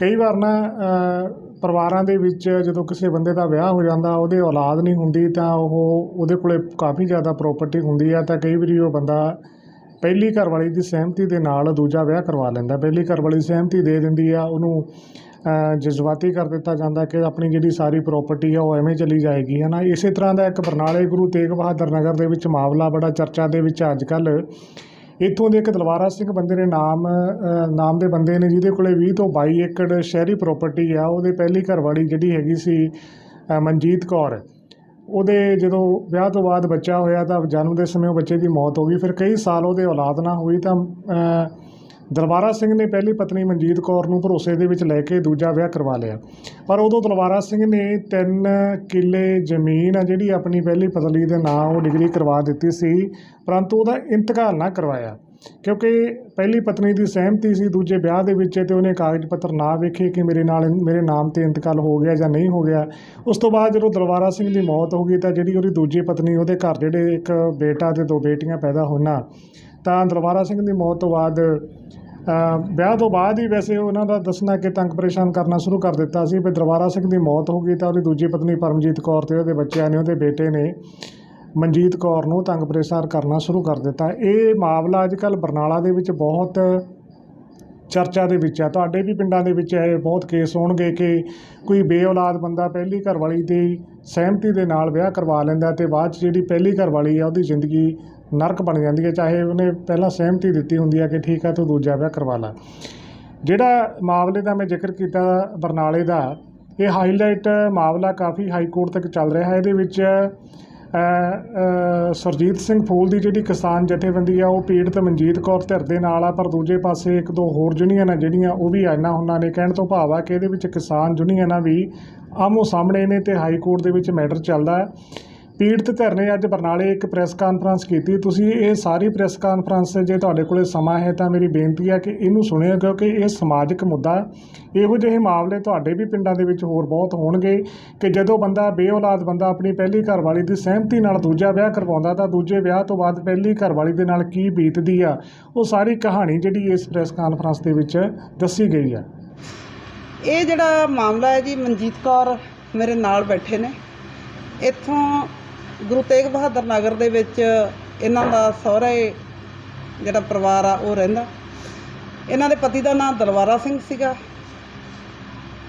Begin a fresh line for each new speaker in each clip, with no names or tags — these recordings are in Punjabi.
ਕਈ ਵਾਰ ਨਾ ਪਰਿਵਾਰਾਂ ਦੇ ਵਿੱਚ ਜਦੋਂ ਕਿਸੇ ਬੰਦੇ ਦਾ ਵਿਆਹ ਹੋ ਜਾਂਦਾ, ਉਹਦੇ ਔਲਾਦ ਨਹੀਂ ਹੁੰਦੀ, ਤਾਂ ਉਹ ਉਹਦੇ ਕੋਲੇ ਕਾਫੀ ਜ਼ਿਆਦਾ ਪ੍ਰਾਪਰਟੀ ਹੁੰਦੀ ਆ, ਤਾਂ ਕਈ ਵਾਰੀ ਉਹ ਬੰਦਾ ਪਹਿਲੀ ਘਰਵਾਲੀ ਦੀ ਸਹਿਮਤੀ ਦੇ ਨਾਲ ਦੂਜਾ ਵਿਆਹ ਕਰਵਾ ਲੈਂਦਾ। ਪਹਿਲੀ ਘਰਵਾਲੀ ਸਹਿਮਤੀ ਦੇ ਦਿੰਦੀ ਆ, ਉਹਨੂੰ ਜਜ਼ਬਾਤੀ ਕਰ ਦਿੱਤਾ ਜਾਂਦਾ ਕਿ ਆਪਣੀ ਜਿਹੜੀ ਸਾਰੀ ਪ੍ਰਾਪਰਟੀ ਆ, ਉਹ ਐਵੇਂ ਚਲੀ ਜਾਏਗੀ ਹੈ ਨਾ ਇਸੇ ਤਰ੍ਹਾਂ ਦਾ ਇੱਕ ਬਰਨਾਲੇ ਗੁਰੂ ਤੇਗ ਬਹਾਦਰ ਨਗਰ ਦੇ ਵਿੱਚ ਮਾਮਲਾ ਬੜਾ ਚਰਚਾ ਦੇ ਵਿੱਚ ਅੱਜ ਕੱਲ੍ਹ ਇੱਥੋਂ ਦੇ ਇੱਕ ਦਲਵਾਰਾ ਸਿੰਘ ਬੰਦੇ ਨੇ ਨਾਮ ਨਾਮ ਦੇ ਬੰਦੇ ਨੇ ਜਿਹਦੇ ਕੋਲੇ 20 ਤੋਂ 22 ਏਕੜ ਸ਼ਹਿਰੀ ਪ੍ਰਾਪਰਟੀ ਆ, ਉਹਦੇ ਪਹਿਲੀ ਘਰਵਾਲੀ ਜਿਹੜੀ ਹੈਗੀ ਸੀ ਮਨਜੀਤ ਕੌਰ। ਉਹਦੇ ਜਦੋਂ ਵਿਆਹ ਤੋਂ ਬਾਅਦ ਬੱਚਾ ਹੋਇਆ ਤਾਂ ਜਨਮ ਦੇ ਸਮੇਂ ਉਹ ਬੱਚੇ ਦੀ ਮੌਤ ਹੋ ਗਈ। ਫਿਰ ਕਈ ਸਾਲ ਉਹਦੇ ਔਲਾਦ ਨਾ ਹੋਈ ਤਾਂ ਦਲਵਾਰਾ ਸਿੰਘ ਨੇ ਪਹਿਲੀ ਪਤਨੀ ਮਨਜੀਤ ਕੌਰ ਨੂੰ ਭਰੋਸੇ ਦੇ ਵਿੱਚ ਲੈ ਕੇ ਦੂਜਾ ਵਿਆਹ ਕਰਵਾ ਲਿਆ। ਪਰ ਉਦੋਂ ਦਲਵਾਰਾ ਸਿੰਘ ਨੇ ਤਿੰਨ ਕਿੱਲੇ ਜ਼ਮੀਨ ਆ ਜਿਹੜੀ ਆਪਣੀ ਪਹਿਲੀ ਪਤਨੀ ਦੇ ਨਾਂ ਉਹ ਡਿਗਰੀ ਕਰਵਾ ਦਿੱਤੀ ਸੀ, ਪਰੰਤੂ ਉਹਦਾ ਇੰਤਕਾਲ ਨਾ ਕਰਵਾਇਆ। ਕਿਉਂਕਿ ਪਹਿਲੀ ਪਤਨੀ ਦੀ ਸਹਿਮਤੀ ਸੀ ਦੂਜੇ ਵਿਆਹ ਦੇ ਵਿੱਚ ਤੇ ਉਹਨੇ ਕਾਗਜ਼ ਪੱਤਰ ਨਾ ਵੇਖੇ ਕਿ ਮੇਰੇ ਨਾਲ ਮੇਰੇ ਨਾਮ ਤੇ ਇੰਤਕਾਲ ਹੋ ਗਿਆ ਜਾਂ ਨਹੀਂ ਹੋ ਗਿਆ। ਉਸ ਤੋਂ ਬਾਅਦ ਜਦੋਂ ਦਲਵਾਰਾ ਸਿੰਘ ਦੀ ਮੌਤ ਹੋ ਗਈ ਤਾਂ ਜਿਹੜੀ ਉਹਦੀ ਦੂਜੀ ਪਤਨੀ ਉਹਦੇ ਘਰ ਜਿਹੜੇ ਇੱਕ ਬੇਟਾ ਤੇ ਦੋ ਬੇਟੀਆਂ ਪੈਦਾ ਹੋਣਾ ਤਾਂ ਦਲਵਾਰਾ ਸਿੰਘ ਦੀ ਮੌਤ ਤੋਂ ਬਾਅਦ ਵਿਆਹ ਤੋਂ ਬਾਅਦ ਹੀ ਵੈਸੇ ਉਹਨਾਂ ਦਾ ਦੱਸਣਾ ਕਿ ਤੰਗ ਪਰੇਸ਼ਾਨ ਕਰਨਾ ਸ਼ੁਰੂ ਕਰ ਦਿੱਤਾ ਸੀ ਵੀ ਦਰਬਾਰਾ ਸਿੰਘ ਦੀ ਮੌਤ ਹੋ ਗਈ ਤਾਂ ਉਹਦੀ ਦੂਜੀ ਪਤਨੀ ਪਰਮਜੀਤ ਕੌਰ ਤੇ ਉਹਦੇ ਬੱਚਿਆਂ ਨੇ, ਉਹਦੇ ਬੇਟੇ ਨੇ ਮਨਜੀਤ ਕੌਰ ਨੂੰ ਤੰਗ ਪਰੇਸ਼ਾਨ ਕਰਨਾ ਸ਼ੁਰੂ ਕਰ ਦਿੱਤਾ। ਇਹ ਮਾਮਲਾ ਅੱਜ ਕੱਲ੍ਹ ਬਰਨਾਲਾ ਦੇ ਵਿੱਚ ਬਹੁਤ ਚਰਚਾ ਦੇ ਵਿੱਚ ਆ। ਤੁਹਾਡੇ ਵੀ ਪਿੰਡਾਂ ਦੇ ਵਿੱਚ ਇਹ ਬਹੁਤ ਕੇਸ ਹੋਣਗੇ ਕਿ ਕੋਈ ਬੇਔਲਾਦ ਬੰਦਾ ਪਹਿਲੀ ਘਰਵਾਲੀ ਦੀ ਸਹਿਮਤੀ ਦੇ ਨਾਲ ਵਿਆਹ ਕਰਵਾ ਲੈਂਦਾ ਤੇ ਬਾਅਦ 'ਚ ਜਿਹੜੀ ਪਹਿਲੀ ਘਰਵਾਲੀ ਆ, ਉਹਦੀ ਜ਼ਿੰਦਗੀ ਨਰਕ ਬਣ ਜਾਂਦੀ ਹੈ ਚਾਹੇ ਉਹਨੇ ਪਹਿਲਾਂ ਸਹਿਮਤੀ ਦਿੱਤੀ ਹੁੰਦੀ ਹੈ ਕਿ ਠੀਕ ਹੈ ਤੂੰ ਦੂਜਾ ਵਿਆਹ ਕਰਵਾ ਲੈ। ਜਿਹੜਾ ਮਾਮਲੇ ਦਾ ਮੈਂ ਜ਼ਿਕਰ ਕੀਤਾ ਬਰਨਾਲੇ ਦਾ ਇਹ ਹਾਈਲਾਈਟ ਮਾਮਲਾ ਕਾਫੀ ਹਾਈ ਕੋਰਟ ਤੱਕ ਚੱਲ ਰਿਹਾ ਹੈ। ਇਹਦੇ ਵਿੱਚ ਅ, ਸਰਜੀਤ ਸਿੰਘ ਫੂਲ ਦੀ ਜਿਹੜੀ ਕਿਸਾਨ ਜਥੇਬੰਦੀ ਆ ਉਹ ਪੀੜਤ ਮਨਜੀਤ ਕੌਰ ਧਿਰ ਦੇ ਨਾਲ ਆ ਪਰ ਦੂਜੇ ਪਾਸੇ ਇੱਕ ਦੋ ਹੋਰ ਯੂਨੀਅਨ ਆ ਜਿਹੜੀਆਂ ਉਹ ਵੀ ਆਇਨਾ ਉਹਨਾਂ ਨੇ ਕਹਿਣ ਤੋਂ ਭਾਵ ਆ ਕਿ ਇਹਦੇ ਵਿੱਚ ਕਿਸਾਨ ਯੂਨੀਅਨਾਂ ਵੀ ਆਮੋ ਸਾਹਮਣੇ ਨੇ ਤੇ ਹਾਈ ਕੋਰਟ ਦੇ ਵਿੱਚ ਮੈਟਰ ਚੱਲਦਾ ਹੈ। ਪੀੜਤ ਧਿਰ ਨੇ ਅੱਜ ਬਰਨਾਲੇ ਇੱਕ ਪ੍ਰੈਸ ਕਾਨਫਰੰਸ ਕੀਤੀ। ਤੁਸੀਂ ਇਹ ਸਾਰੀ ਪ੍ਰੈਸ ਕਾਨਫਰੰਸ ਜੇ ਤੁਹਾਡੇ ਕੋਲੇ ਸਮਾਂ ਹੈ ਤਾਂ ਮੇਰੀ ਬੇਨਤੀ ਹੈ ਕਿ ਇਹਨੂੰ ਸੁਣਿਓ ਕਿਉਂਕਿ ਇਹ ਸਮਾਜਿਕ ਮੁੱਦਾ ਇਹੋ ਜਿਹੇ ਮਾਮਲੇ ਤੁਹਾਡੇ ਵੀ ਪਿੰਡਾਂ ਦੇ ਵਿੱਚ ਹੋਰ ਬਹੁਤ ਹੋਣਗੇ ਕਿ ਜਦੋਂ ਬੰਦਾ ਬੇਔਲਾਦ ਬੰਦਾ ਆਪਣੀ ਪਹਿਲੀ ਘਰਵਾਲੀ ਦੀ ਸਹਿਮਤੀ ਨਾਲ ਦੂਜਾ ਵਿਆਹ ਕਰਵਾਉਂਦਾ ਤਾਂ ਦੂਜੇ ਵਿਆਹ ਤੋਂ ਬਾਅਦ ਪਹਿਲੀ ਘਰਵਾਲੀ ਦੇ ਨਾਲ ਕੀ ਬੀਤਦੀ ਆ? ਉਹ ਸਾਰੀ ਕਹਾਣੀ ਜਿਹੜੀ ਇਸ ਪ੍ਰੈਸ ਕਾਨਫਰੰਸ ਦੇ ਵਿੱਚ ਦੱਸੀ ਗਈ ਆ।
ਇਹ ਜਿਹੜਾ ਮਾਮਲਾ ਹੈ ਜੀ, ਮਨਜੀਤ ਕੌਰ ਮੇਰੇ ਨਾਲ ਬੈਠੇ ਨੇ। ਇੱਥੋਂ ਗੁਰੂ ਤੇਗ ਬਹਾਦਰ ਨਗਰ ਦੇ ਵਿੱਚ ਇਹਨਾਂ ਦਾ ਸਹੁਰੇ ਜਿਹੜਾ ਪਰਿਵਾਰ ਆ, ਉਹ ਰਹਿੰਦਾ। ਇਹਨਾਂ ਦੇ ਪਤੀ ਦਾ ਨਾਮ ਦਲਵਾਰਾ ਸਿੰਘ ਸੀਗਾ।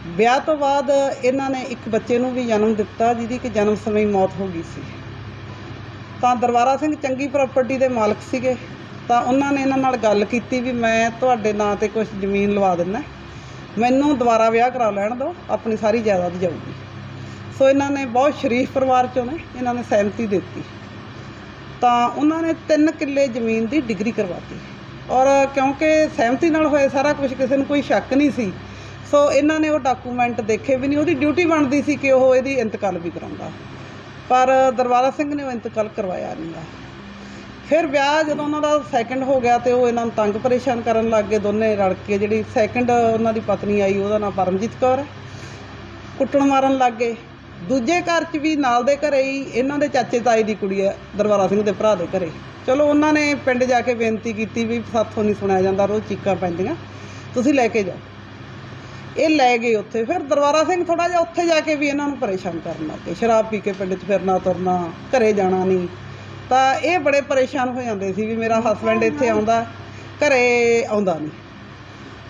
ਵਿਆਹ ਤੋਂ ਬਾਅਦ ਇਹਨਾਂ ਨੇ ਇੱਕ ਬੱਚੇ ਨੂੰ ਵੀ ਜਨਮ ਦਿੱਤਾ, ਜਿਹਦੀ ਕਿ ਜਨਮ ਸਮੇਂ ਮੌਤ ਹੋ ਗਈ ਸੀ। ਤਾਂ ਦਰਬਾਰਾ ਸਿੰਘ ਚੰਗੀ ਪ੍ਰਾਪਰਟੀ ਦੇ ਮਾਲਕ ਸੀਗੇ। ਤਾਂ ਉਹਨਾਂ ਨੇ ਇਹਨਾਂ ਨਾਲ ਗੱਲ ਕੀਤੀ ਵੀ ਮੈਂ ਤੁਹਾਡੇ ਨਾਂ ਤੇ ਕੁਝ ਜ਼ਮੀਨ ਲਵਾ ਦਿੰਦਾ। ਮੈਨੂੰ ਦੁਬਾਰਾ ਵਿਆਹ ਕਰਾ ਲੈਣ ਦਿਓ, ਆਪਣੀ ਸਾਰੀ ਜਾਇਦਾਦ ਜਾਊਗੀ। ਸੋ ਇਹਨਾਂ ਨੇ ਬਹੁਤ ਸ਼ਰੀਫ ਪਰਿਵਾਰ ਚੋਂ ਨੇ ਇਹਨਾਂ ਨੇ ਸਹਿਮਤੀ ਦਿੱਤੀ। ਤਾਂ ਉਹਨਾਂ ਨੇ 3 ਕਿੱਲੇ ਜ਼ਮੀਨ ਦੀ ਡਿਗਰੀ ਕਰਵਾਤੀ। ਔਰ ਕਿਉਂਕਿ ਸਹਿਮਤੀ ਨਾਲ ਹੋਏ ਸਾਰਾ ਕੁਝ ਕਿਸੇ ਨੂੰ ਕੋਈ ਸ਼ੱਕ ਨਹੀਂ ਸੀ, ਸੋ ਇਹਨਾਂ ਨੇ ਉਹ ਡਾਕੂਮੈਂਟ ਦੇਖੇ ਵੀ ਨਹੀਂ। ਉਹਦੀ ਡਿਊਟੀ ਬਣਦੀ ਸੀ ਕਿ ਉਹ ਇਹਦੀ ਇੰਤਕਾਲ ਵੀ ਕਰਾਉਂਦਾ। ਪਰ ਦਰਬਾਰਾ ਸਿੰਘ ਨੇ ਉਹ ਇੰਤਕਾਲ ਕਰਵਾਇਆ ਨਹੀਂ ਗਾ। ਫਿਰ ਵਿਆਹ ਜਦੋਂ ਉਹਨਾਂ ਦਾ ਸੈਕੰਡ ਹੋ ਗਿਆ ਤੇ ਉਹ ਇਹਨਾਂ ਨੂੰ ਤੰਗ ਪਰੇਸ਼ਾਨ ਕਰਨ ਲੱਗ ਗਏ। ਦੋਨੇ ਰਲ ਕੇ ਜਿਹੜੀ ਸੈਕੰਡ ਉਹਨਾਂ ਦੀ ਪਤਨੀ ਆਈ, ਉਹਦਾ ਨਾਮ ਪਰਮਜੀਤ ਕੌਰ ਹੈ। ਕੁੱਟਣ ਮਾਰਨ ਲੱਗ ਗਏ। ਦੂਜੇ ਘਰ 'ਚ ਵੀ ਨਾਲ ਦੇ ਘਰੇ ਹੀ ਇਹਨਾਂ ਦੇ ਚਾਚੇ ਤਾਏ ਦੀ ਕੁੜੀ ਹੈ, ਦਰਬਾਰਾ ਸਿੰਘ ਦੇ ਭਰਾ ਦੇ ਘਰੇ। ਚਲੋ, ਉਹਨਾਂ ਨੇ ਪਿੰਡ ਜਾ ਕੇ ਬੇਨਤੀ ਕੀਤੀ ਵੀ ਸਾਥੋਂ ਨਹੀਂ ਸੁਣਿਆ ਜਾਂਦਾ, ਰੋਜ਼ ਚੀਕਾਂ ਪੈਂਦੀਆਂ। ਤੁਸੀਂ ਲੈ ਕੇ ਜਾਓ। ਇਹ ਲੈ ਗਏ ਉੱਥੇ। ਫਿਰ ਦਰਬਾਰਾ ਸਿੰਘ ਥੋੜਾ ਜਿਹਾ ਉੱਥੇ ਜਾ ਕੇ ਵੀ ਇਹਨਾਂ ਨੂੰ ਪਰੇਸ਼ਾਨ ਕਰਨ ਲੱਗ ਗਏ। ਸ਼ਰਾਬ ਪੀ ਕੇ ਪਿੰਡ 'ਚ ਫਿਰਨਾ ਤੁਰਨਾ, ਘਰੇ ਜਾਣਾ ਨਹੀਂ। ਤਾਂ ਇਹ ਬੜੇ ਪਰੇਸ਼ਾਨ ਹੋ ਜਾਂਦੇ ਸੀ ਵੀ ਮੇਰਾ ਹਸਬੰਡ ਇੱਥੇ ਆਉਂਦਾ, ਘਰੇ ਆਉਂਦਾ ਨਹੀਂ।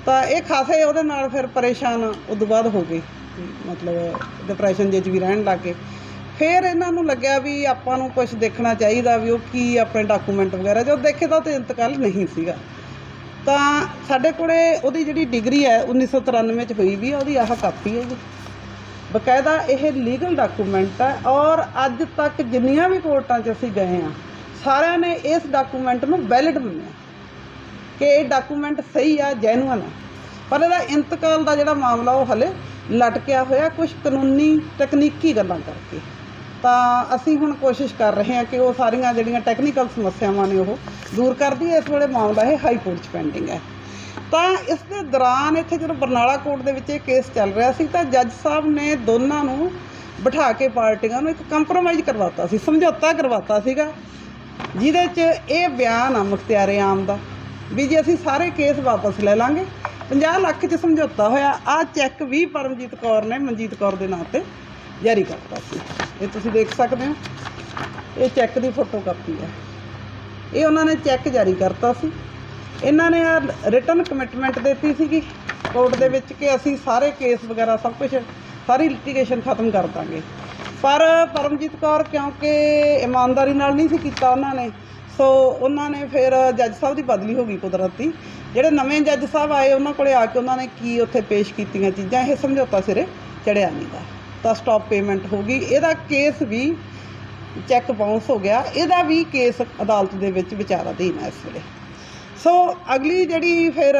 ਤਾਂ ਇਹ ਖਾਸੇ ਉਹਦੇ ਨਾਲ ਫਿਰ ਪਰੇਸ਼ਾਨ ਉਦੋਂ ਬਾਅਦ ਹੋ ਗਏ। ਮਤਲਬ ਡਿਪਰੈਸ਼ਨ ਦੇ ਵਿੱਚ ਵੀ ਰਹਿਣ ਲੱਗ ਗਏ। ਫਿਰ ਇਹਨਾਂ ਨੂੰ ਲੱਗਿਆ ਵੀ ਆਪਾਂ ਨੂੰ ਕੁਝ ਦੇਖਣਾ ਚਾਹੀਦਾ ਵੀ ਉਹ ਕੀ ਆਪਣੇ ਡਾਕੂਮੈਂਟ ਵਗੈਰਾ ਜੋ ਦੇਖੇ ਤਾਂ ਉਹ ਤੇ ਇੰਤਕਾਲ ਨਹੀਂ ਸੀਗਾ। ਤਾਂ ਸਾਡੇ ਕੋਲੇ ਉਹਦੀ ਜਿਹੜੀ ਡਿਗਰੀ ਹੈ 1993 ਚ ਹੋਈ ਵੀ ਹੈ ਉਹਦੀ ਆਹ ਕਾਪੀ ਹੈ ਜੀ ਬਕਾਇਦਾ ਇਹ ਲੀਗਲ ਡਾਕੂਮੈਂਟ ਹੈ ਔਰ ਅੱਜ ਤੱਕ ਜਿੰਨੀਆਂ ਵੀ ਕੋਰਟਾਂ 'ਚ ਅਸੀਂ ਗਏ ਆ ਸਾਰਿਆਂ ਨੇ ਇਸ ਡਾਕੂਮੈਂਟ ਨੂੰ ਵੈਲਿਡ ਮੰਨਿਆ ਕਿ ਇਹ ਡਾਕੂਮੈਂਟ ਸਹੀ ਆ ਜੈਨੂਅਨ ਆ। ਪਰ ਇਹਦਾ ਇੰਤਕਾਲ ਦਾ ਜਿਹੜਾ ਮਾਮਲਾ ਉਹ ਹਲੇ ਲਟਕਿਆ ਹੋਇਆ ਕੁਝ ਕਾਨੂੰਨੀ ਤਕਨੀਕੀ ਗੱਲਾਂ ਕਰਕੇ। ਤਾਂ ਅਸੀਂ ਹੁਣ ਕੋਸ਼ਿਸ਼ ਕਰ ਰਹੇ ਹਾਂ ਕਿ ਉਹ ਸਾਰੀਆਂ ਜਿਹੜੀਆਂ ਟੈਕਨੀਕਲ ਸਮੱਸਿਆਵਾਂ ਨੇ ਉਹ ਦੂਰ ਕਰ ਦਈਏ। ਇਸ ਵੇਲੇ ਮਾਮਲਾ ਇਹ ਹਾਈ ਕੋਰਟ 'ਚ ਪੈਂਡਿੰਗ ਹੈ। ਤਾਂ ਇਸ ਦੇ ਦੌਰਾਨ ਇੱਥੇ ਜਦੋਂ ਬਰਨਾਲਾ ਕੋਰਟ ਦੇ ਵਿੱਚ ਇਹ ਕੇਸ ਚੱਲ ਰਿਹਾ ਸੀ, ਤਾਂ ਜੱਜ ਸਾਹਿਬ ਨੇ ਦੋਨਾਂ ਨੂੰ ਬਿਠਾ ਕੇ ਪਾਰਟੀਆਂ ਨੂੰ ਇੱਕ ਕੰਪਰੋਮਾਈਜ਼ ਕਰਵਾਤਾ ਸੀ, ਸਮਝੌਤਾ ਕਰਵਾਤਾ ਸੀਗਾ, ਜਿਹਦੇ 'ਚ ਇਹ ਬਿਆਨ ਆ ਮੁਖਤਿਆਰੇ ਆਮ ਦਾ, ਵੀ ਜੇ ਅਸੀਂ ਸਾਰੇ ਕੇਸ ਵਾਪਸ ਲੈ ਲਾਂਗੇ 50 ਲੱਖ 'ਚ ਸਮਝੌਤਾ ਹੋਇਆ। ਆ ਚੈੱਕ ਵੀ ਪਰਮਜੀਤ ਕੌਰ ਨੇ ਮਨਜੀਤ ਕੌਰ ਦੇ ਨਾਂ ਤੇ ਜਾਰੀ ਕਰਤਾ ਸੀ। ਇਹ ਤੁਸੀਂ ਦੇਖ ਸਕਦੇ ਹੋ। ਇਹ ਚੈੱਕ ਦੀ ਫੋਟੋ ਕਾਪੀ ਹੈ। ਇਹ ਉਹਨਾਂ ਨੇ ਚੈੱਕ ਜਾਰੀ ਕਰਤਾ ਸੀ। ਇਹਨਾਂ ਨੇ ਆ ਰਿਟਨ ਕਮਿਟਮੈਂਟ ਦਿੱਤੀ ਸੀਗੀ। ਕੋਰਟ ਦੇ ਵਿੱਚ ਕਿ ਅਸੀਂ ਸਾਰੇ ਕੇਸ ਵਗੈਰਾ ਸਭ ਕੁਝ ਸਾਰੀ ਲਿਟੀਗੇਸ਼ਨ ਖਤਮ ਕਰ ਦਾਂਗੇ। ਪਰ ਪਰਮਜੀਤ ਕੌਰ ਕਿਉਂਕਿ ਇਮਾਨਦਾਰੀ ਨਾਲ ਨਹੀਂ ਸੀ ਕੀਤਾ ਉਹਨਾਂ ਨੇ ਸੋ ਉਹਨਾਂ ਨੇ ਫਿਰ ਜੱਜ ਸਾਹਿਬ ਦੀ ਬਦਲੀ ਹੋ ਗਈ ਕੁਦਰਤੀ। ਜਿਹੜੇ ਨਵੇਂ ਜੱਜ ਸਾਹਿਬ ਆਏ, ਉਹਨਾਂ ਕੋਲੇ ਆ ਕੇ ਉਹਨਾਂ ਨੇ ਕੀ ਉੱਥੇ ਪੇਸ਼ ਕੀਤੀਆਂ ਚੀਜ਼ਾਂ, ਇਹ ਸਮਝੌਤਾ ਸਿਰੇ ਚੜਿਆ ਨਹੀਂਗਾ ਤਾਂ ਸਟਾਪ ਪੇਮੈਂਟ ਹੋ ਗਈ। ਇਹਦਾ ਕੇਸ ਵੀ ਚੈੱਕ ਬਾਉਂਸ ਹੋ ਗਿਆ। ਇਹਦਾ ਵੀ ਕੇਸ ਅਦਾਲਤ ਦੇ ਵਿੱਚ ਵਿਚਾਰਾਧੀਨ ਹੈ ਇਸ ਵੇਲੇ। ਸੋ ਅਗਲੀ ਜਿਹੜੀ ਫਿਰ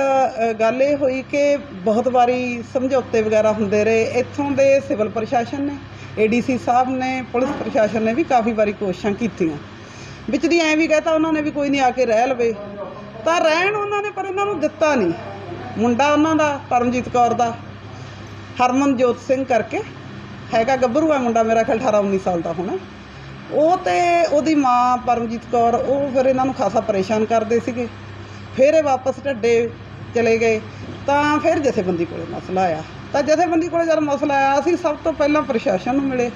ਗੱਲ ਇਹ ਹੋਈ ਕਿ ਬਹੁਤ ਵਾਰੀ ਸਮਝੌਤੇ ਵਗੈਰਾ ਹੁੰਦੇ ਰਹੇ। ਇੱਥੋਂ ਦੇ ਸਿਵਲ ਪ੍ਰਸ਼ਾਸਨ ਨੇ ਏਡੀਸੀ ਸਾਹਿਬ ਨੇ, ਪੁਲਿਸ ਪ੍ਰਸ਼ਾਸਨ ਨੇ ਵੀ ਕਾਫੀ ਵਾਰੀ ਕੋਸ਼ਿਸ਼ਾਂ ਕੀਤੀਆਂ। ਵਿੱਚ ਦੀ ਐਂ ਵੀ ਕਹਤਾ ਉਹਨਾਂ ਨੇ ਵੀ ਕੋਈ ਨਹੀਂ ਆ ਕੇ ਰਹਿ ਲਵੇ। ਤਾਂ ਰਹਿਣ ਉਹਨਾਂ ਨੇ, ਪਰ ਇਹਨਾਂ ਨੂੰ ਦਿੱਤਾ ਨਹੀਂ। ਮੁੰਡਾ ਉਹਨਾਂ ਦਾ, ਪਰਮਜੀਤ ਕੌਰ ਦਾ। ਹਰਮਨਜੋਤ ਸਿੰਘ ਕਰਕੇ। ਹੈਗਾ ਗੱਭਰੂ ਆ ਮੁੰਡਾ, ਮੇਰਾ ਖਿਆਲ 18 19 ਸਾਲ ਦਾ ਹੋਣਾ। ਉਹ ਤੇ ਉਹਦੀ ਮਾਂ ਪਰਮਜੀਤ ਕੌਰ, ਉਹ ਫਿਰ ਇਹਨਾਂ ਨੂੰ ਖਾਸਾ ਪਰੇਸ਼ਾਨ ਕਰਦੇ ਸੀਗੇ। ਫਿਰ ਇਹ ਵਾਪਸ ਢੱਡੇ ਚਲੇ ਗਏ। ਤਾਂ ਫਿਰ ਜਥੇਬੰਦੀ ਕੋਲੇ ਮਸਲਾ ਆਇਆ। ਤਾਂ ਜਥੇਬੰਦੀ ਕੋਲੇ ਜਦ ਮਸਲਾ ਆਇਆ, ਅਸੀਂ ਸਭ ਤੋਂ ਪਹਿਲਾਂ ਪ੍ਰਸ਼ਾਸਨ ਨੂੰ ਮਿਲੇ।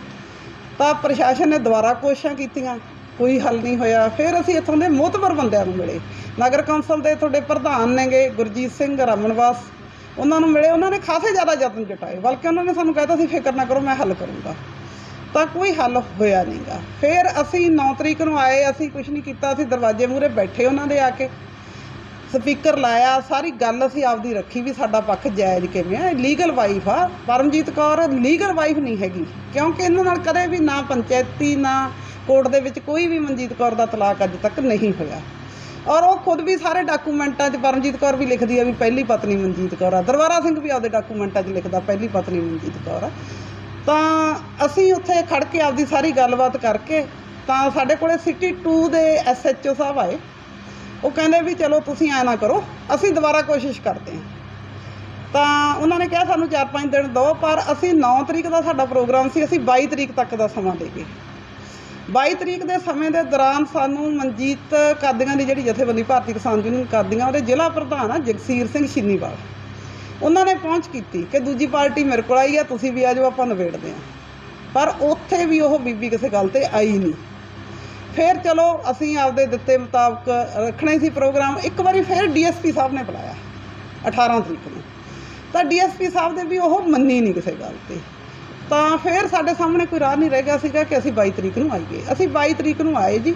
ਤਾਂ ਪ੍ਰਸ਼ਾਸਨ ਨੇ ਦੁਬਾਰਾ ਕੋਸ਼ਿਸ਼ਾਂ ਕੀਤੀਆਂ। ਕੋਈ ਹੱਲ ਨਹੀਂ ਹੋਇਆ। ਫਿਰ ਅਸੀਂ ਇੱਥੋਂ ਦੇ ਮੋਤਬਰ ਬੰਦਿਆਂ ਨੂੰ ਮਿਲੇ। ਨਗਰ ਕੌਂਸਲ ਦੇ ਤੁਹਾਡੇ ਪ੍ਰਧਾਨ ਨੇਗੇ, ਗੁਰਜੀਤ ਸਿੰਘ ਰਮਨਵਾਸ। ਉਹਨਾਂ ਨੂੰ ਮਿਲੇ। ਉਹਨਾਂ ਨੇ ਖਾਸੇ ਜ਼ਿਆਦਾ ਯਤਨ ਜਟਾਏ। ਬਲਕਿ ਉਹਨਾਂ ਨੇ ਸਾਨੂੰ ਕਹਿਤਾ ਸੀ, ਫਿਕਰ ਨਾ ਕਰੋ, ਮੈਂ ਹੱਲ ਕਰੂੰਗਾ। ਤਾਂ ਕੋਈ ਹੱਲ ਹੋਇਆ ਨਹੀਂਗਾ। ਫਿਰ ਅਸੀਂ 9 ਤਰੀਕ ਨੂੰ ਆਏ। ਅਸੀਂ ਕੁਝ ਨਹੀਂ ਕੀਤਾ। ਅਸੀਂ ਦਰਵਾਜ਼ੇ ਮੂਹਰੇ ਬੈਠੇ ਉਹਨਾਂ ਦੇ ਆ ਕੇ। ਸਪੀਕਰ ਲਾਇਆ। ਸਾਰੀ ਗੱਲ ਅਸੀਂ ਆਪਦੀ ਰੱਖੀ ਵੀ ਸਾਡਾ ਪੱਖ ਜਾਇਜ਼ ਕਿਵੇਂ ਆ। ਲੀਗਲ ਵਾਈਫ ਆ। ਪਰਮਜੀਤ ਕੌਰ, ਲੀਗਲ ਵਾਈਫ ਨਹੀਂ ਹੈਗੀ। ਕਿਉਂਕਿ ਇਹਨਾਂ ਨਾਲ ਕਦੇ ਵੀ ਨਾ ਪੰਚਾਇਤੀ, ਨਾ ਕੋਰਟ ਦੇ ਵਿੱਚ ਕੋਈ ਵੀ ਮਨਜੀਤ ਕੌਰ ਦਾ ਤਲਾਕ ਅੱਜ ਤੱਕ ਨਹੀਂ ਹੋਇਆ। ਔਰ ਉਹ ਖੁਦ ਵੀ ਸਾਰੇ ਡਾਕੂਮੈਂਟਾਂ 'ਚ ਪਰਮਜੀਤ ਕੌਰ ਵੀ ਲਿਖਦੀ ਆ ਵੀ ਪਹਿਲੀ ਪਤਨੀ ਮਨਜੀਤ ਕੌਰ ਆ। ਦਰਬਾਰਾ ਸਿੰਘ ਵੀ ਆਪਦੇ ਡਾਕੂਮੈਂਟਾਂ 'ਚ ਲਿਖਦਾ ਪਹਿਲੀ ਪਤਨੀ ਮਨਜੀਤ ਕੌਰ ਆ। ਤਾਂ ਅਸੀਂ ਉੱਥੇ ਖੜ ਕੇ ਆਪਦੀ ਸਾਰੀ ਗੱਲਬਾਤ ਕਰਕੇ ਤਾਂ ਸਾਡੇ ਕੋਲੇ ਸਿਟੀ 2 ਦੇ ਐਸਐਚਓ ਸਾਹਿਬ ਆਏ। ਉਹ ਕਹਿੰਦੇ ਵੀ ਚਲੋ ਤੁਸੀਂ ਐ ਨਾ ਕਰੋ, ਅਸੀਂ ਦੁਬਾਰਾ ਕੋਸ਼ਿਸ਼ ਕਰਦੇ ਹਾਂ। ਤਾਂ ਉਹਨਾਂ ਨੇ ਕਿਹਾ ਸਾਨੂੰ 4-5 ਦਿਨ ਦਿਓ, ਪਰ ਅਸੀਂ 9 ਤਰੀਕ ਦਾ ਸਾਡਾ ਪ੍ਰੋਗਰਾਮ ਸੀ, ਅਸੀਂ 22 ਤਰੀਕ ਤੱਕ ਦਾ ਸਮਾਂ ਦੇ ਗਏ। 22 ਤਰੀਕ ਦੇ ਸਮੇਂ ਦੇ ਦੌਰਾਨ ਸਾਨੂੰ ਮਨਜੀਤ ਕਾਦੀਆਂ ਦੀ ਜਿਹੜੀ ਜਥੇਬੰਦੀ ਭਾਰਤੀ ਕਿਸਾਨ ਯੂਨੀਅਨ ਕਾਦੀਆਂ ਉਹਦੇ ਜ਼ਿਲ੍ਹਾ ਪ੍ਰਧਾਨ ਆ ਜਗਸੀਰ ਸਿੰਘ ਛਿੰਨੀਵਾਲ ਉਹਨਾਂ ਨੇ ਪਹੁੰਚ ਕੀਤੀ ਕਿ ਦੂਜੀ ਪਾਰਟੀ ਮੇਰੇ ਕੋਲ ਆਈ ਆ, ਤੁਸੀਂ ਵੀ ਆ ਜਾਓ, ਆਪਾਂ ਨਿਬੇੜਦੇ ਆ ਪਰ ਉੱਥੇ ਵੀ ਉਹ ਬੀਬੀ ਕਿਸੇ ਗੱਲ ਤੇ ਆਈ ਨਹੀਂ। ਫਿਰ ਚਲੋ ਅਸੀਂ ਆਪਦੇ ਦਿੱਤੇ ਮੁਤਾਬਕ ਰੱਖਣਾ ਸੀ ਪ੍ਰੋਗਰਾਮ, ਇੱਕ ਵਾਰੀ ਫਿਰ ਡੀਐਸਪੀ ਸਾਹਿਬ ਨੇ ਬੁਲਾਇਆ 18 ਤਰੀਕ ਨੂੰ। ਤਾਂ ਡੀਐਸਪੀ ਸਾਹਿਬ ਦੇ ਵੀ ਉਹ ਮੰਨੀ ਨਹੀਂ ਕਿਸੇ ਗੱਲ ਤੇ। ਤਾਂ ਫਿਰ ਸਾਡੇ ਸਾਹਮਣੇ ਕੋਈ ਰਾਹ ਨਹੀਂ ਰਹਿ ਗਿਆ ਸੀਗਾ ਕਿ ਅਸੀਂ 22 ਤਰੀਕ ਨੂੰ ਆਈਏ। ਅਸੀਂ 22 ਤਰੀਕ ਨੂੰ ਆਏ ਜੀ।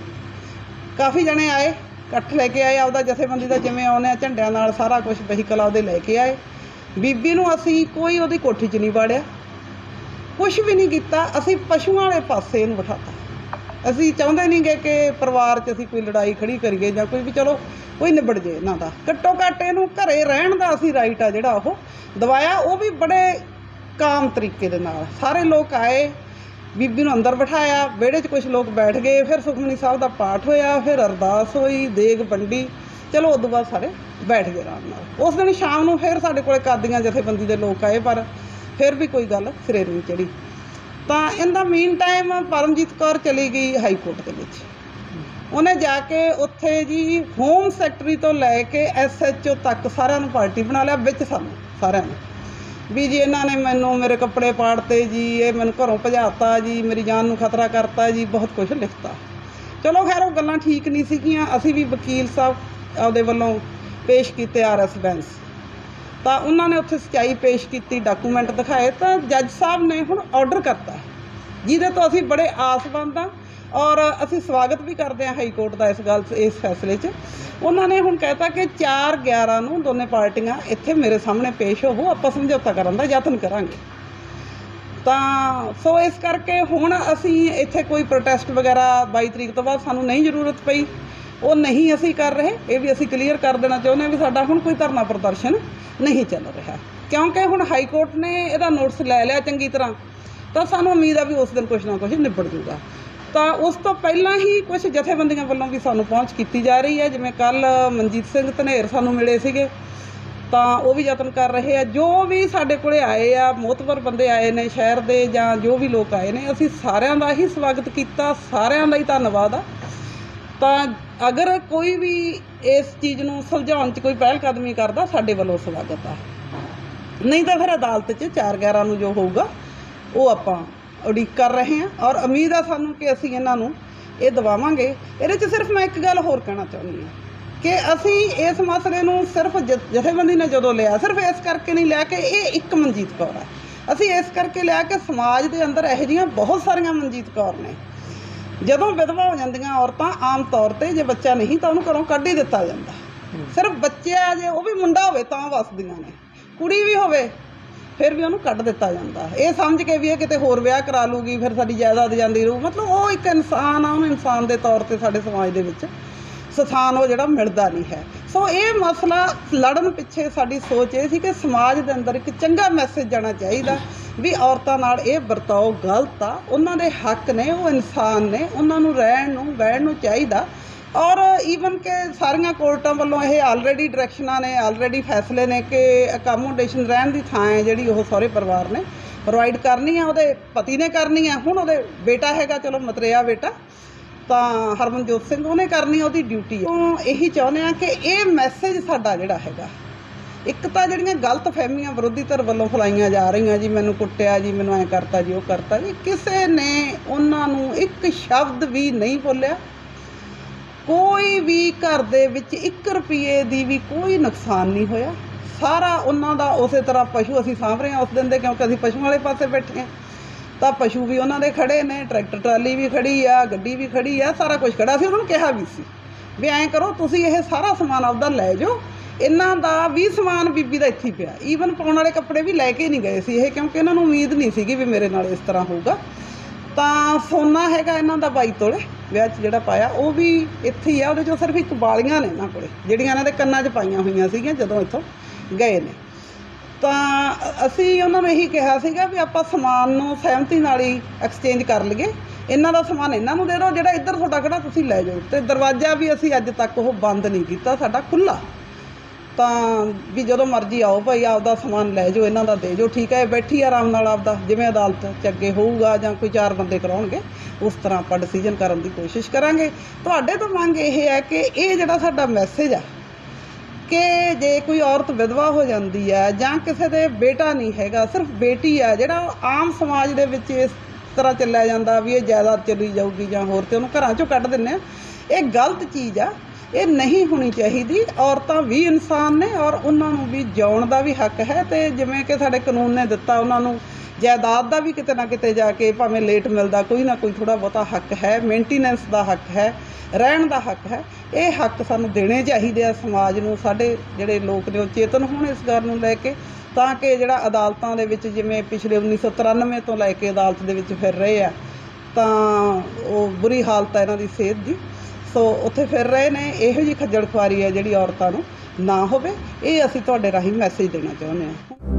ਕਾਫੀ ਜਣੇ ਆਏ, ਇਕੱਠ ਲੈ ਕੇ ਆਏ ਆਪਦਾ ਜਥੇਬੰਦੀ ਦਾ ਜਿਵੇਂ ਆਉਂਦੇ ਆ, ਝੰਡਿਆਂ ਨਾਲ ਸਾਰਾ ਕੁਝ ਵਹੀਕਲ ਆਪਦੇ ਲੈ ਕੇ ਆਏ। ਬੀਬੀ ਨੂੰ ਅਸੀਂ ਕੋਈ ਉਹਦੀ ਕੋਠੀ 'ਚ ਨਹੀਂ ਵਾੜਿਆ। ਕੁਝ ਵੀ ਨਹੀਂ ਕੀਤਾ, ਅਸੀਂ ਪਸ਼ੂਆਂ ਵਾਲੇ ਪਾਸੇ ਇਹਨੂੰ ਬਿਠਾਤਾ। ਅਸੀਂ ਚਾਹੁੰਦੇ ਨਹੀਂਗੇ ਕਿ ਪਰਿਵਾਰ 'ਚ ਅਸੀਂ ਕੋਈ ਲੜਾਈ ਖੜੀ ਕਰੀਏ ਜਾਂ ਕੋਈ ਵੀ ਚਲੋ, ਕੋਈ ਨਿਬੜ ਜੇ ਇਹਨਾਂ ਦਾ। ਘੱਟੋ ਘੱਟ ਇਹਨੂੰ ਘਰੇ ਰਹਿਣ ਦਾ ਅਸੀਂ ਰਾਈਟ ਆ ਜਿਹੜਾ ਉਹ। ਦਵਾਇਆ, ਉਹ ਵੀ ਬੜੇ ਕਾਮ ਤਰੀਕੇ ਦੇ ਨਾਲ। ਸਾਰੇ ਲੋਕ ਆਏ, ਬੀਬੀ ਨੂੰ ਅੰਦਰ ਬਿਠਾਇਆ, ਵਿਹੜੇ 'ਚ ਕੁਝ ਲੋਕ ਬੈਠ ਗਏ, ਫਿਰ ਸੁਖਮਨੀ ਸਾਹਿਬ ਦਾ ਪਾਠ ਹੋਇਆ, ਫਿਰ ਅਰਦਾਸ ਹੋਈ, ਦੇਗ ਵੰਡੀ। ਚਲੋ, ਉਦੋਂ ਬਾਅਦ ਸਾਰੇ ਬੈਠ ਗਏ ਆਰਾਮ ਨਾਲ। ਉਸ ਦਿਨ ਸ਼ਾਮ ਨੂੰ ਫਿਰ ਸਾਡੇ ਕੋਲੇ ਕਾਦੀਆਂ ਜਥੇਬੰਦੀ ਦੇ ਲੋਕ ਆਏ, ਪਰ ਫਿਰ ਵੀ ਕੋਈ ਗੱਲ ਸਿਰੇ ਨਹੀਂ ਚੜੀ ਤਾਂ in the meantime Paramjit Kaur ਚਲੀ ਗਈ ਹਾਈ ਕੋਰਟ ਦੇ ਵਿੱਚ। ਉਹਨੇ ਜਾ ਕੇ ਉੱਥੇ ਜੀ ਹੋਮ ਸੈਕਟਰੀ ਤੋਂ ਲੈ ਕੇ ਐਸਐਚਓ ਤੱਕ ਸਾਰਿਆਂ ਨੂੰ ਪਾਰਟੀ ਬਣਾ ਲਿਆ, ਵਿੱਚ ਸਾਨੂੰ, ਸਾਰਿਆਂ ਨੂੰ। ਵੀ ਜੀ ਇਹਨਾਂ ਨੇ ਮੈਨੂੰ ਮੇਰੇ ਕੱਪੜੇ ਪਾੜਤੇ ਜੀ, ਇਹ ਮੈਨੂੰ ਘਰੋਂ ਭਜਾਤਾ ਜੀ, ਮੇਰੀ ਜਾਨ ਨੂੰ ਖਤਰਾ ਕਰਤਾ ਜੀ, ਬਹੁਤ ਕੁਝ ਲਿਖਤਾ। ਚਲੋ ਖੈਰ ਉਹ ਗੱਲਾਂ ਠੀਕ ਨਹੀਂ ਸੀਗੀਆਂ, ਅਸੀਂ ਵੀ ਵਕੀਲ ਸਾਹਿਬ ਆਪਦੇ ਵੱਲੋਂ ਪੇਸ਼ ਕੀਤੇ ਆਰਐਸ ਬੈਂਸ। ਤਾਂ ਉਹਨਾਂ ਨੇ ਉੱਥੇ ਸਚਾਈ ਪੇਸ਼ ਕੀਤੀ, ਡਾਕੂਮੈਂਟ ਦਿਖਾਏ, ਤਾਂ ਜੱਜ ਸਾਹਿਬ ਨੇ ਹੁਣ ਆਰਡਰ ਕਰਤਾ। ਜਿਹਦੇ ਤੋਂ ਅਸੀਂ ਬੜੇ ਆਸ ਬੰਦ ਹਾਂ ਔਰ ਅਸੀਂ ਸਵਾਗਤ ਵੀ ਕਰਦੇ ਹਾਂ ਹਾਈ ਕੋਰਟ ਦਾ ਇਸ ਗੱਲ, ਇਸ ਫੈਸਲੇ 'ਚ। ਉਹਨਾਂ ਨੇ ਹੁਣ ਕਹਿਤਾ ਕਿ 4 11 ਨੂੰ ਦੋਨੇ ਪਾਰਟੀਆਂ ਇੱਥੇ ਮੇਰੇ ਸਾਹਮਣੇ ਪੇਸ਼ ਹੋਵੋ, ਆਪਾਂ ਸਮਝੌਤਾ ਕਰਨ ਦਾ ਯਤਨ ਕਰਾਂਗੇ। ਤਾਂ, ਸੋ ਇਸ ਕਰਕੇ ਹੁਣ ਅਸੀਂ ਇੱਥੇ ਕੋਈ ਪ੍ਰੋਟੈਸਟ ਵਗੈਰਾ 22 ਤਰੀਕ ਤੋਂ ਬਾਅਦ ਸਾਨੂੰ ਨਹੀਂ ਜ਼ਰੂਰਤ ਪਈ। ਉਹ ਨਹੀਂ ਅਸੀਂ ਕਰ ਰਹੇ, ਇਹ ਵੀ ਅਸੀਂ ਕਲੀਅਰ ਕਰ ਦੇਣਾ ਚਾਹੁੰਦੇ ਹਾਂ ਵੀ ਸਾਡਾ ਹੁਣ ਕੋਈ ਧਰਨਾ ਪ੍ਰਦਰਸ਼ਨ ਨਹੀਂ ਚੱਲ ਰਿਹਾ। ਕਿਉਂਕਿ ਹੁਣ ਹਾਈ ਕੋਰਟ ਨੇ ਇਹਦਾ ਨੋਟਿਸ ਲੈ ਲਿਆ ਚੰਗੀ ਤਰ੍ਹਾਂ। ਤਾਂ ਸਾਨੂੰ ਉਮੀਦ ਆ ਵੀ ਉਸ ਦਿਨ ਕੁਝ ਨਾ ਕੁਝ ਨਿਬੜ ਜੂਗਾ। ਤਾਂ ਉਸ ਤੋਂ ਪਹਿਲਾਂ ਹੀ ਕੁਝ ਜਥੇਬੰਦੀਆਂ ਵੱਲੋਂ ਵੀ ਸਾਨੂੰ ਪਹੁੰਚ ਕੀਤੀ ਜਾ ਰਹੀ ਹੈ। ਜਿਵੇਂ ਕੱਲ ਮਨਜੀਤ ਸਿੰਘ ਧਨੇਰ ਸਾਨੂੰ ਮਿਲੇ ਸੀਗੇ, ਤਾਂ ਉਹ ਵੀ ਯਤਨ ਕਰ ਰਹੇ ਆ। ਜੋ ਵੀ ਸਾਡੇ ਕੋਲੇ ਆਏ ਆ, ਮੋਤਬਰ ਬੰਦੇ ਆਏ ਨੇ ਸ਼ਹਿਰ ਦੇ ਜਾਂ ਜੋ ਵੀ ਲੋਕ ਆਏ ਨੇ, ਅਸੀਂ ਸਾਰਿਆਂ ਦਾ ਹੀ ਸਵਾਗਤ ਕੀਤਾ, ਸਾਰਿਆਂ ਦਾ ਹੀ ਧੰਨਵਾਦ ਆ। ਤਾਂ ਅਗਰ ਕੋਈ ਵੀ ਇਸ ਚੀਜ਼ ਨੂੰ ਸੁਲਝਾਉਣ 'ਚ ਕੋਈ ਪਹਿਲ ਕਦਮੀ ਕਰਦਾ, ਸਾਡੇ ਵੱਲੋਂ ਸਵਾਗਤ ਆ। ਨਹੀਂ ਤਾਂ ਫਿਰ ਅਦਾਲਤ 'ਚ 4/11 ਨੂੰ ਜੋ ਹੋਊਗਾ, ਉਹ ਆਪਾਂ ਉਡੀਕ ਕਰ ਰਹੇ ਹਾਂ ਔਰ ਉਮੀਦ ਆ ਸਾਨੂੰ ਕਿ ਅਸੀਂ ਇਹਨਾਂ ਨੂੰ ਇਹ ਦਵਾਵਾਂਗੇ। ਇਹਦੇ 'ਚ ਸਿਰਫ ਮੈਂ ਇੱਕ ਗੱਲ ਹੋਰ ਕਹਿਣਾ ਚਾਹੁੰਦੀ ਹਾਂ ਕਿ ਅਸੀਂ ਇਸ ਮਸਲੇ ਨੂੰ ਸਿਰਫ ਜਥੇਬੰਦੀ ਨੇ ਜਦੋਂ ਲਿਆ ਸਿਰਫ ਇਸ ਕਰਕੇ ਨਹੀਂ ਲਿਆ ਕਿ ਇਹ ਇੱਕ ਮਨਜੀਤ ਕੌਰ ਹੈ। ਅਸੀਂ ਇਸ ਕਰਕੇ ਲਿਆ ਕਿ ਸਮਾਜ ਦੇ ਅੰਦਰ ਇਹੋ ਜਿਹੀਆਂ ਬਹੁਤ ਸਾਰੀਆਂ ਮਨਜੀਤ ਕੌਰ ਨੇ। ਜਦੋਂ ਵਿਧਵਾ ਹੋ ਜਾਂਦੀਆਂ ਔਰਤਾਂ ਆਮ ਤੌਰ ਤੇ ਜੇ ਬੱਚਾ ਨਹੀਂ ਤਾਂ ਉਹਨੂੰ ਘਰੋਂ ਕੱਢ ਹੀ ਦਿੱਤਾ ਜਾਂਦਾ। ਸਿਰਫ ਬੱਚਾ ਜੇ ਉਹ ਵੀ ਮੁੰਡਾ ਹੋਵੇ ਤਾਂ ਵਸਦੀਆਂ ਨੇ। ਕੁੜੀ ਵੀ ਹੋਵੇ ਫਿਰ ਵੀ ਉਹਨੂੰ ਕੱਢ ਦਿੱਤਾ ਜਾਂਦਾ ਇਹ ਸਮਝ ਕੇ ਵੀ ਇਹ ਕਿਤੇ ਹੋਰ ਵਿਆਹ ਕਰਾ ਲੂਗੀ, ਫਿਰ ਸਾਡੀ ਜਾਇਦਾਦ ਜਾਂਦੀ ਰਹੂ। ਮਤਲਬ ਉਹ ਇੱਕ ਇਨਸਾਨ ਆ, ਉਹਨੂੰ ਇਨਸਾਨ ਦੇ ਤੌਰ ਤੇ ਸਾਡੇ ਸਮਾਜ ਦੇ ਵਿੱਚ ਸਥਾਨ ਉਹ ਜਿਹੜਾ ਮਿਲਦਾ ਨਹੀਂ ਹੈ। ਸੋ ਇਹ ਮਸਲਾ ਲੜਨ ਪਿੱਛੇ ਸਾਡੀ ਸੋਚ ਇਹ ਸੀ ਕਿ ਸਮਾਜ ਦੇ ਅੰਦਰ ਇੱਕ ਚੰਗਾ ਮੈਸੇਜ ਜਾਣਾ ਚਾਹੀਦਾ ਵੀ ਔਰਤਾਂ ਨਾਲ ਇਹ ਵਰਤਾਓ ਗਲਤ ਆ। ਉਹਨਾਂ ਦੇ ਹੱਕ ਨੇ, ਉਹ ਇਨਸਾਨ ਨੇ, ਉਹਨਾਂ ਨੂੰ ਰਹਿਣ ਨੂੰ, ਬਹਿਣ ਨੂੰ ਚਾਹੀਦਾ। ਔਰ ਈਵਨ ਕਿ ਸਾਰੀਆਂ ਕੋਰਟਾਂ ਵੱਲੋਂ ਇਹ ਆਲਰੇਡੀ ਡਾਇਰੈਕਸ਼ਨਾਂ ਨੇ ਆਲਰੇਡੀ ਫੈਸਲੇ ਨੇ ਕਿ ਅਕਾਮੋਡੇਸ਼ਨ ਰਹਿਣ ਦੀ ਥਾਂ ਹੈ ਜਿਹੜੀ ਉਹ ਸਹੁਰੇ ਪਰਿਵਾਰ ਨੇ ਪ੍ਰੋਵਾਈਡ ਕਰਨੀ ਆ, ਉਹਦੇ ਪਤੀ ਨੇ ਕਰਨੀ ਆ, ਹੁਣ ਉਹਦੇ ਬੇਟਾ ਹੈਗਾ, ਚਲੋ ਮਤਰੇਆ ਬੇਟਾ, ਤਾਂ ਹਰਮਨਜੋਤ ਸਿੰਘ ਉਹਨੇ ਕਰਨੀ ਉਹਦੀ ਡਿਊਟੀ ਹੈ ਉਹ ਇਹੀ ਚਾਹੁੰਦੇ ਆ ਕਿ ਇਹ ਮੈਸੇਜ ਸਾਡਾ ਜਿਹੜਾ ਹੈਗਾ, ਇੱਕ ਤਾਂ ਜਿਹੜੀਆਂ ਗਲਤ ਫਹਿਮੀਆਂ ਵਿਰੋਧੀ ਧਿਰ ਵੱਲੋਂ ਫਲਾਈਆਂ ਜਾ ਰਹੀਆਂ ਜੀ, ਮੈਨੂੰ ਕੁੱਟਿਆ ਜੀ, ਮੈਨੂੰ ਐ ਕਰਤਾ ਜੀ, ਉਹ ਕਰਤਾ ਜੀ, ਕਿਸੇ ਨੇ ਉਹਨਾਂ ਨੂੰ ਇੱਕ ਸ਼ਬਦ ਵੀ ਨਹੀਂ ਬੋਲਿਆ। ਕੋਈ ਵੀ ਘਰ ਦੇ ਵਿੱਚ 1 ਰੁਪਏ ਦੀ ਵੀ ਕੋਈ ਨੁਕਸਾਨ ਨਹੀਂ ਹੋਇਆ। ਸਾਰਾ ਉਹਨਾਂ ਦਾ ਉਸੇ ਤਰ੍ਹਾਂ ਪਸ਼ੂ ਅਸੀਂ ਸਾਂਭ ਰਹੇ ਹਾਂ ਉਸ ਦਿਨ ਦੇ, ਕਿਉਂਕਿ ਅਸੀਂ ਪਸ਼ੂਆਂ ਵਾਲੇ ਪਾਸੇ ਬੈਠੇ ਹਾਂ। ਤਾਂ ਪਸ਼ੂ ਵੀ ਉਹਨਾਂ ਦੇ ਖੜੇ ਨੇ, ਟਰੈਕਟਰ, ਟਰਾਲੀ ਵੀ ਖੜੀ ਆ, ਗੱਡੀ ਵੀ ਖੜੀ ਆ, ਸਾਰਾ ਕੁਝ ਖੜਾ ਸੀ, ਉਹਨਾਂ ਨੂੰ ਕਿਹਾ ਵੀ ਸੀ ਵੀ ਐਂ ਕਰੋ, ਤੁਸੀਂ ਇਹ ਸਾਰਾ ਸਮਾਨ ਆਪਦਾ ਲੈ ਜਾਓ। ਇਹਨਾਂ ਦਾ ਵੀ ਸਮਾਨ ਬੀਬੀ ਦਾ ਇੱਥੇ ਪਿਆ। ਈਵਨ ਪਾਉਣ ਵਾਲੇ ਕੱਪੜੇ ਵੀ ਲੈ ਕੇ ਨਹੀਂ ਗਏ ਸੀ ਇਹ, ਕਿਉਂਕਿ ਇਹਨਾਂ ਨੂੰ ਉਮੀਦ ਨਹੀਂ ਸੀਗੀ ਵੀ ਮੇਰੇ ਨਾਲ ਇਸ ਤਰ੍ਹਾਂ ਹੋਊਗਾ। ਤਾਂ ਸੋਨਾ ਹੈਗਾ ਇਹਨਾਂ ਦਾ 22 ਤੋਲੇ। ਵਿਆਹ 'ਚ ਜਿਹੜਾ ਪਾਇਆ, ਉਹ ਵੀ ਇੱਥੇ ਹੀ ਆ, ਉਹਦੇ ਚੋਂ ਸਿਰਫ ਇੱਕ ਵਾਲੀਆਂ ਨੇ ਇਹਨਾਂ ਕੋਲੇ, ਜਿਹੜੀਆਂ ਇਹਨਾਂ ਦੇ ਕੰਨਾਂ 'ਚ ਪਾਈਆਂ ਹੋਈਆਂ ਸੀਗੀਆਂ ਜਦੋਂ ਇੱਥੋਂ ਗਏ ਨੇ। ਤਾਂ ਅਸੀਂ ਉਹਨਾਂ ਨੂੰ ਇਹੀ ਕਿਹਾ ਸੀਗਾ ਵੀ ਆਪਾਂ ਸਮਾਨ ਨੂੰ ਸਹਿਮਤੀ ਨਾਲ ਹੀ ਐਕਸਚੇਂਜ ਕਰ ਲਈਏ। ਇਹਨਾਂ ਦਾ ਸਮਾਨ ਇਹਨਾਂ ਨੂੰ ਦੇ ਦਿਓ, ਜਿਹੜਾ ਇੱਧਰ ਤੁਹਾਡਾ ਕਿਹੜਾ ਤੁਸੀਂ ਲੈ ਜਾਓ। ਤੇ ਦਰਵਾਜ਼ਾ ਵੀ ਅਸੀਂ ਅੱਜ ਤੱਕ ਉਹ ਬੰਦ ਨਹੀਂ ਕੀਤਾ, ਸਾਡਾ ਖੁੱਲਾ ਤਾਂ ਵੀ ਜਦੋਂ ਮਰਜ਼ੀ ਆਓ ਭਾਈ, ਆਪਦਾ ਸਮਾਨ ਲੈ ਜਾਓ, ਇਹਨਾਂ ਦਾ ਦੇ ਜਾਓ, ਠੀਕ ਹੈ ਇਹ ਬੈਠੀ ਆਰਾਮ ਨਾਲ ਆਪਦਾ, ਜਿਵੇਂ ਅਦਾਲਤ ਚ ਅੱਗੇ ਹੋਊਗਾ ਜਾਂ ਕੋਈ ਚਾਰ ਬੰਦੇ ਕਰਾਉਣਗੇ, ਉਸ ਤਰ੍ਹਾਂ ਆਪਾਂ ਡਿਸੀਜਨ ਕਰਨ ਦੀ ਕੋਸ਼ਿਸ਼ ਕਰਾਂਗੇ। ਤੁਹਾਡੇ ਤੋਂ ਮੰਗ ਇਹ ਹੈ ਕਿ ਇਹ ਜਿਹੜਾ ਸਾਡਾ ਮੈਸੇਜ ਆ, ਕਿ ਜੇ ਕੋਈ ਔਰਤ ਵਿਧਵਾ ਹੋ ਜਾਂਦੀ ਹੈ ਜਾਂ ਕਿਸੇ ਦੇ ਬੇਟਾ ਨਹੀਂ ਹੈਗਾ, ਸਿਰਫ ਬੇਟੀ ਆ ਜਿਹੜਾ ਉਹ ਆਮ ਸਮਾਜ ਦੇ ਵਿੱਚ ਇਸ ਤਰ੍ਹਾਂ ਚੱਲਿਆ ਜਾਂਦਾ ਵੀ ਇਹ ਜਾਇਦਾਦ ਚਲੀ ਜਾਊਗੀ ਜਾਂ ਹੋਰ ਤੇ ਉਹਨੂੰ ਘਰਾਂ ਚੋਂ ਕੱਢ ਦਿੰਨੇ ਆ, ਇਹ ਗਲਤ ਚੀਜ਼ ਆ। ਇਹ ਨਹੀਂ ਹੋਣੀ ਚਾਹੀਦੀ। ਔਰਤਾਂ ਵੀ ਇਨਸਾਨ ਨੇ ਔਰ ਉਹਨਾਂ ਨੂੰ ਵੀ ਜਿਉਣ ਦਾ ਵੀ ਹੱਕ ਹੈ ਤੇ ਜਿਵੇਂ ਕਿ ਸਾਡੇ ਕਾਨੂੰਨ ਨੇ ਦਿੱਤਾ, ਉਹਨਾਂ ਨੂੰ ਜਾਇਦਾਦ ਦਾ ਵੀ ਕਿਤੇ ਨਾ ਕਿਤੇ ਜਾ ਕੇ ਭਾਵੇਂ ਲੇਟ ਮਿਲਦਾ, ਕੋਈ ਨਾ ਕੋਈ ਥੋੜਾ ਬਹੁਤਾ ਹੱਕ ਹੈ ਮੇਨਟੇਨੈਂਸ ਦਾ ਹੱਕ ਹੈ, ਰਹਿਣ ਦਾ ਹੱਕ ਹੈ। ਇਹ ਹੱਕ ਸਾਨੂੰ ਦੇਣੇ ਚਾਹੀਦੇ ਆ ਸਮਾਜ ਨੂੰ, ਸਾਡੇ ਜਿਹੜੇ ਲੋਕ ਨੇ ਉਹ ਚੇਤਨ ਹੋਣ ਇਸ ਗੱਲ ਨੂੰ ਲੈ ਕੇ, ਤਾਂ ਕਿ ਜਿਹੜਾ ਅਦਾਲਤਾਂ ਦੇ ਵਿੱਚ ਜਿਵੇਂ ਪਿਛਲੇ 1993 ਤੋਂ ਲੈ ਕੇ ਅਦਾਲਤ ਦੇ ਵਿੱਚ ਫਿਰ ਰਹੇ ਆ, ਤਾਂ ਉਹ ਬੁਰੀ ਹਾਲਤ ਹੈ ਇਹਨਾਂ ਦੀ ਸਿਹਤ ਦੀ। ਸੋ ਉੱਥੇ ਫਿਰ ਰਹੇ ਨੇ, ਇਹੋ ਜਿਹੀ ਖੱਜਲ ਖੁਆਰੀ ਹੈ ਜਿਹੜੀ ਔਰਤਾਂ ਨੂੰ ਨਾ ਹੋਵੇ। ਇਹ ਅਸੀਂ ਤੁਹਾਡੇ ਰਾਹੀਂ ਮੈਸੇਜ ਦੇਣਾ ਚਾਹੁੰਦੇ ਹਾਂ।